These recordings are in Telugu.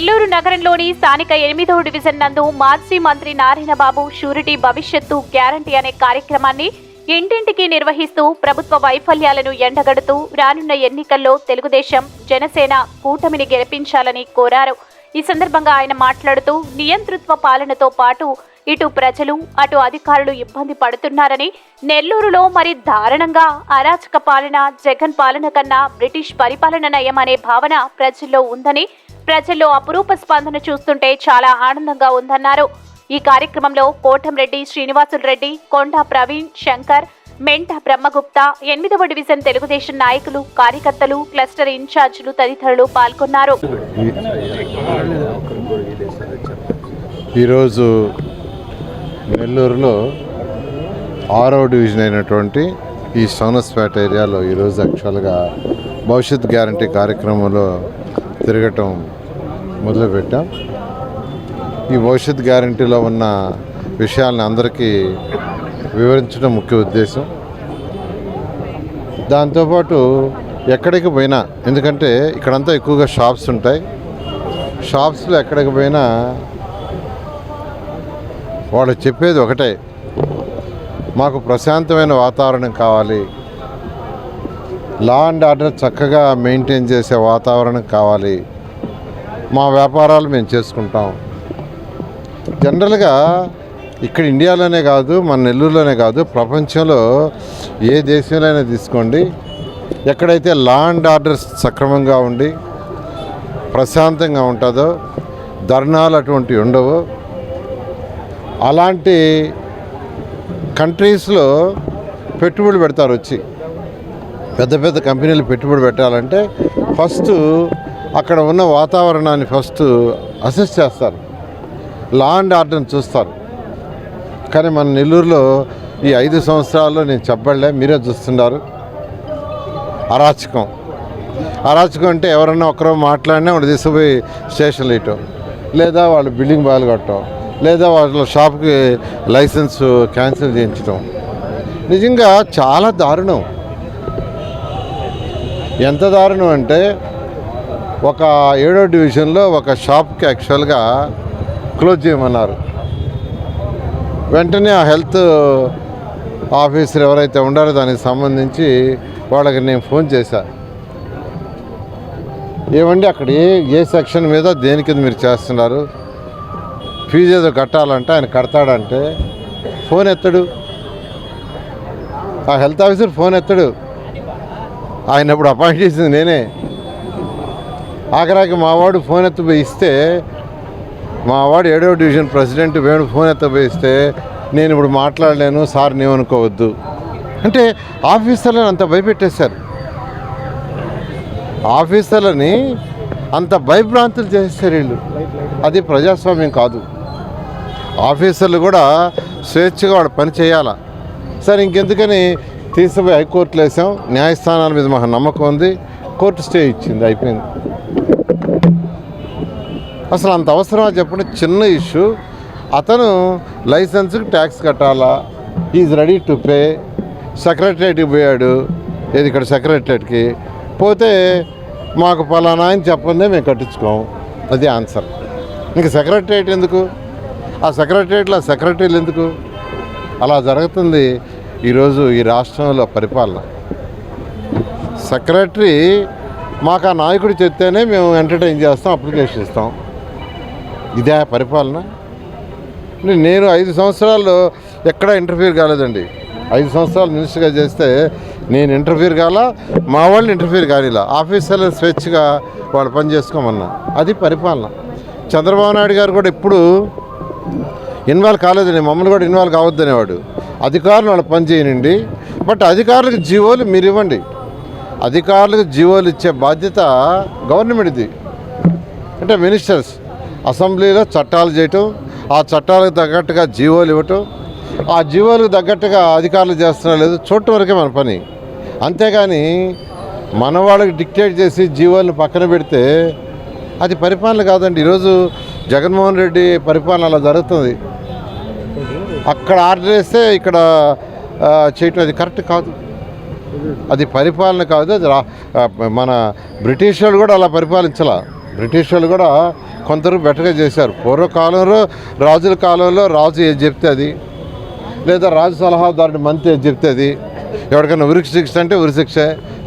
నెల్లూరు నగరంలోని స్థానిక ఎనిమిదవ డివిజన్ నందు మాజీ మంత్రి నారాయణబాబు షూరిటీ భవిష్యత్తు గ్యారంటీ అనే కార్యక్రమాన్ని ఇంటింటికి నిర్వహిస్తూ ప్రభుత్వ వైఫల్యాలను ఎండగడుతూ రానున్న ఎన్నికల్లో తెలుగుదేశం జనసేన కూటమిని గెలిపించాలని కోరారు. ఈ సందర్భంగా ఆయన మాట్లాడుతూ నియంతృత్వ పాలనతో పాటు ఇటు ప్రజలు అటు అధికారులు ఇబ్బంది పడుతున్నారని నెల్లూరులో మరి దారుణంగా అరాచక పాలన జగన్ పాలన కన్నా బ్రిటిష్ పరిపాలన నయం అనే భావన ప్రజల్లో ఉందని ప్రజల్లో అపురూప స్పందన చూస్తుంటే చాలా ఆనందంగా ఉందన్నారు. ఈ కార్యక్రమంలో కోటంరెడ్డి శ్రీనివాసులు రెడ్డి కొండా ప్రవీణ్ శంకర్ మెంట బ్రహ్మగుప్త ఎనిమిదవ డివిజన్ తెలుగుదేశం నాయకులు కార్యకర్తలు క్లస్టర్ ఇన్ఛార్జీలు తదితరులు పాల్గొన్నారు. ఈరోజు నెల్లూరులో ఆరో డివిజన్ అయినటువంటి ఈ సోనస్పేట ఏరియాలో ఈరోజు యాక్చువల్గా భవిష్యత్ గ్యారంటీ కార్యక్రమంలో తిరగటం మొదలుపెట్టాం. ఈ భవిష్యత్ గ్యారంటీలో ఉన్న విషయాలను అందరికీ వివరించడం ముఖ్య ఉద్దేశం. దాంతోపాటు ఎక్కడికి పోయినా ఎందుకంటే ఇక్కడంతా ఎక్కువగా షాప్స్ ఉంటాయి. షాప్స్లో ఎక్కడికి పోయినా వాళ్ళు చెప్పేది ఒకటే మాకు ప్రశాంతమైన వాతావరణం కావాలి. లా అండ్ ఆర్డర్ చక్కగా మెయింటైన్ చేసే వాతావరణం కావాలి. మా వ్యాపారాలు మేము చేసుకుంటాం. జనరల్గా ఇక్కడ ఇండియాలోనే కాదు మన నెల్లూరులోనే కాదు ప్రపంచంలో ఏ దేశంలోనే తీసుకోండి. ఎక్కడైతే లా అండ్ ఆర్డర్స్ సక్రమంగా ఉండి ప్రశాంతంగా ఉంటుందో ధర్నాలు అటువంటివి ఉండవు. అలాంటి కంట్రీస్లో పెట్టుబడి పెడతారు వచ్చి. పెద్ద పెద్ద కంపెనీలు పెట్టుబడి పెట్టాలంటే ఫస్ట్ అక్కడ ఉన్న వాతావరణాన్ని ఫస్ట్ అసెస్ చేస్తారు. లా అండ్ ఆర్డర్ని చూస్తారు. కానీ మన నెల్లూరులో ఈ ఐదు సంవత్సరాల్లో నేను చెప్పలే మీరే చూస్తున్నారు. అరాచకం. అరాచకం అంటే ఎవరన్నా ఒకరో మాట్లాడినా వాడు తీసుకుపోయి స్టేషన్ ఇయటం లేదా వాళ్ళు బిల్డింగ్ బాయలు కట్టడం లేదా వాళ్ళ షాప్కి లైసెన్స్ క్యాన్సిల్ చేయించడం. నిజంగా చాలా దారుణం. ఎంత దారుణం అంటే ఒక ఏడో డివిజన్లో ఒక షాప్కి యాక్చువల్గా క్లోజ్ చేయమన్నారు. వెంటనే ఆ హెల్త్ ఆఫీసర్ ఎవరైతే ఉండారో దానికి సంబంధించి వాళ్ళకి నేను ఫోన్ చేశా. ఏమండి అక్కడ ఏ ఏ సెక్షన్ మీద దేని కింద మీరు చేస్తున్నారు? ఫీజు ఏదో కట్టాలంటే ఆయన కడతాడంటే ఫోన్ ఎత్తడు. ఆ హెల్త్ ఆఫీసర్ ఫోన్ ఎత్తడు. ఆయన ఇప్పుడు అపాయింట్ చేసింది నేనే. ఆఖరాకి మావాడు ఫోన్ ఎత్తపోయి ఇస్తే మావాడు ఏడో డివిజన్ ప్రెసిడెంట్ వేణు ఫోన్ ఎత్తపోయిస్తే నేను ఇప్పుడు మాట్లాడలేను సార్ నేమనుకోవద్దు అంటే ఆఫీసర్లను అంత భయపెట్టేశారు. ఆఫీసర్లని అంత భయభ్రాంతులు చేస్తారు వీళ్ళు. అది ప్రజాస్వామ్యం కాదు. ఆఫీసర్లు కూడా స్వేచ్ఛగా వాడు పని చేయాలా? సరే ఇంకెందుకని తీసుకుపోయి హైకోర్టులో వేసాం. న్యాయస్థానాల మీద మాకు నమ్మకం ఉంది. కోర్టు స్టే ఇచ్చింది అయిపోయింది. అసలు అంత అవసరమా చెప్పండి. చిన్న ఇష్యూ. అతను లైసెన్స్కి ట్యాక్స్ కట్టాలా? Is ready to pay. సెక్రటరేట్కి పోయాడు. ఏది ఇక్కడ సెక్రటరేట్కి? పోతే మాకు పలానా అని చెప్పందే మేము కట్టించుకోము అది ఆన్సర్. ఇంక సెక్రటరేట్ ఎందుకు? ఆ సెక్రటరేట్లో సెక్రటరీలు ఎందుకు? అలా జరుగుతుంది ఈరోజు ఈ రాష్ట్రంలో పరిపాలన. సెక్రటరీ మాకు ఆ నాయకుడు చెప్తేనే మేము ఎంటర్టైన్ చేస్తాం అప్లికేషన్ ఇస్తాం. ఇదే పరిపాలన? నేను ఐదు సంవత్సరాలు ఎక్కడా ఇంటర్ఫీర్ కాలేదండి. ఐదు సంవత్సరాలు మినిస్టర్గా చేస్తే నేను ఇంటర్ఫీర్ కాల మా వాళ్ళు ఇంటర్ఫీర్ కానిలా. ఆఫీసర్లు స్వేచ్ఛగా వాళ్ళు పని చేసుకోమన్నా. అది పరిపాలన. చంద్రబాబు నాయుడు గారు కూడా ఇప్పుడు ఇన్వాల్వ్ కాలేదండి. మమ్మల్ని కూడా ఇన్వాల్వ్ కావద్దనేవాడు. అధికారులు వాళ్ళు పని చేయనండి. బట్ అధికారులకు జీవోలు మీరు ఇవ్వండి. అధికారులకు జీవోలు ఇచ్చే బాధ్యత గవర్నమెంట్ది. అంటే మినిస్టర్స్. అసెంబ్లీలో చట్టాలు చేయటం ఆ చట్టాలకు తగ్గట్టుగా జీవోలు ఇవ్వటం ఆ జీవోలకు తగ్గట్టుగా అధికారులు చేస్తున్నా లేదు చోటు వరకే మన పని. అంతేగాని మన వాళ్ళకి డిక్టేట్ చేసి జీవోలను పక్కన పెడితే అది పరిపాలన కాదండి. ఈరోజు జగన్మోహన్ రెడ్డి పరిపాలన అలా జరుగుతుంది. అక్కడ ఆర్డర్ వేస్తే ఇక్కడ చేయటం అది కరెక్ట్ కాదు. అది పరిపాలన కాదు. అది మన బ్రిటిష్ వాళ్ళు కూడా అలా పరిపాలించాల? బ్రిటిష్ వాళ్ళు కూడా కొందరు బెటర్గా చేశారు. పూర్వకాలంలో రాజుల కాలంలో రాజు ఏది చెప్తే అది. లేదా రాజు సలహాదారుడి మంత్రి ఏది చెప్తే అది. ఎవరికైనా ఉరికి శిక్ష అంటే ఉరి శిక్ష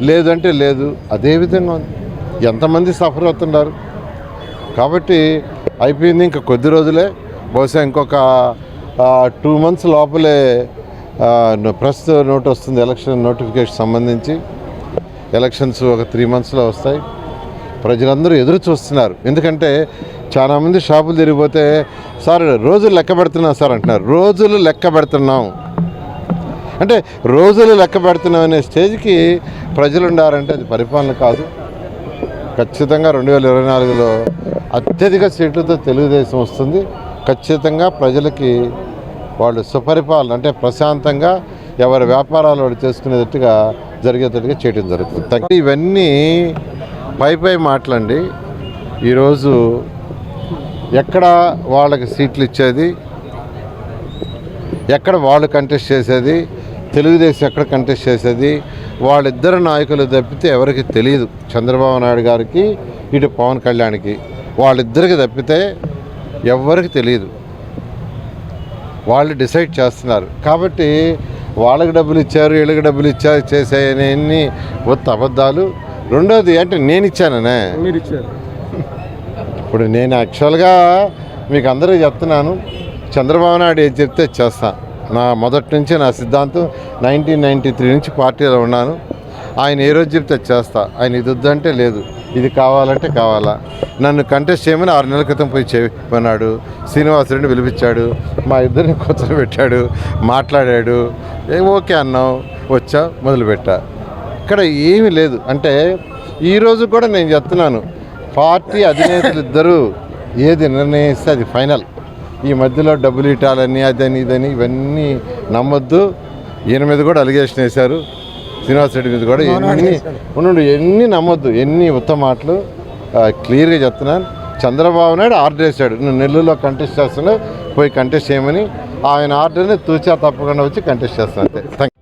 లేదంటే లేదు. అదే విధంగా ఉంది. ఎంతమంది సఫర్ అవుతున్నారు. కాబట్టి అయిపోయింది ఇంకా కొద్ది రోజులే. బహుశా ఇంకొక టూ మంత్స్ లోపలే ప్రస్తుత నోట్ వస్తుంది. ఎలక్షన్ నోటిఫికేషన్ సంబంధించి. ఎలక్షన్స్ ఒక త్రీ మంత్స్లో వస్తాయి. ప్రజలందరూ ఎదురు చూస్తున్నారు. ఎందుకంటే చాలామంది షాపులు తిరిగిపోతే సార్ రోజులు లెక్క పెడుతున్నాం సార్ అంటున్నారు. రోజులు లెక్క పెడుతున్నాం. అంటే రోజులు లెక్క పెడుతున్నాం అనే స్టేజ్కి ప్రజలు ఉండారంటే అది పరిపాలన కాదు. ఖచ్చితంగా రెండు వేల ఇరవై నాలుగులో అత్యధిక సీట్లతో తెలుగుదేశం వస్తుంది. ఖచ్చితంగా ప్రజలకి వాళ్ళు సుపరిపాలన అంటే ప్రశాంతంగా ఎవరి వ్యాపారాలు వాళ్ళు చేసుకునేటట్టుగా జరిగేటట్టుగా చేయడం జరుగుతుంది. ఇవన్నీ పై పై మాటలండి. ఈరోజు ఎక్కడ వాళ్ళకి సీట్లు ఇచ్చేది ఎక్కడ వాళ్ళు కంటెస్ట్ చేసేది తెలుగుదేశం ఎక్కడ కంటెస్ట్ చేసేది వాళ్ళిద్దరు నాయకులు తప్పితే ఎవరికి తెలియదు. చంద్రబాబు నాయుడు గారికి ఇటు పవన్ కళ్యాణ్కి వాళ్ళిద్దరికి తప్పితే ఎవరికి తెలియదు. వాళ్ళు డిసైడ్ చేస్తున్నారు. కాబట్టి వాళ్ళకి డబ్బులు ఇచ్చారు వీళ్ళకి డబ్బులు ఇచ్చారు చేసేయని ఉత్త అబద్ధాలు. రెండోది అంటే నేను ఇచ్చాననే మీరు ఇచ్చారు ఇప్పుడు నేను యాక్చువల్గా మీకు అందరికీ చెప్తున్నాను చంద్రబాబు నాయుడు ఏది చెప్తే చేస్తా. నా మొదటి నుంచి నా సిద్ధాంతం నైన్టీన్ నైంటీ త్రీ నుంచి పార్టీలో ఉన్నాను. ఆయన ఏ రోజు చెప్తే చేస్తా. ఆయన ఇది వద్దంటే లేదు. ఇది కావాలంటే కావాలా. నన్ను కంటెస్ట్ చేయమని ఆరు నెలల క్రితం పోయి చెప్పన్నాడు శ్రీనివాసరెడ్డి పిలిపించాడు. మా ఇద్దరిని కూర్చోబెట్టాడు. మాట్లాడాడు. ఏ ఓకే అన్నావు? వచ్చా? మొదలుపెట్టా. ఇక్కడ ఏమీ లేదు. అంటే ఈరోజు కూడా నేను చెప్తున్నాను పార్టీ అధినేతలు ఇద్దరు ఏది నిర్ణయిస్తే అది ఫైనల్. ఈ మధ్యలో డబ్బులు ఇటాలని అదని ఇదని ఇవన్నీ నమ్మొద్దు. ఈయన మీద కూడా అలిగేషన్ వేశారు. శ్రీనివాసరెడ్డి మీద కూడా ఎన్ని ఉండు ఎన్ని నమ్మొద్దు ఎన్ని ఉత్తమ మాటలు క్లియర్గా చెప్తున్నాను. చంద్రబాబు నాయుడు ఆర్డర్ వేశాడు. నువ్వు నెల్లూరులో కంటెస్ట్ చేస్తున్నావు పోయి కంటెస్ట్ చేయమని. ఆయన ఆర్డర్ని తూచా తప్పకుండా వచ్చి కంటెస్ట్ చేస్తాను అంతే. థ్యాంక్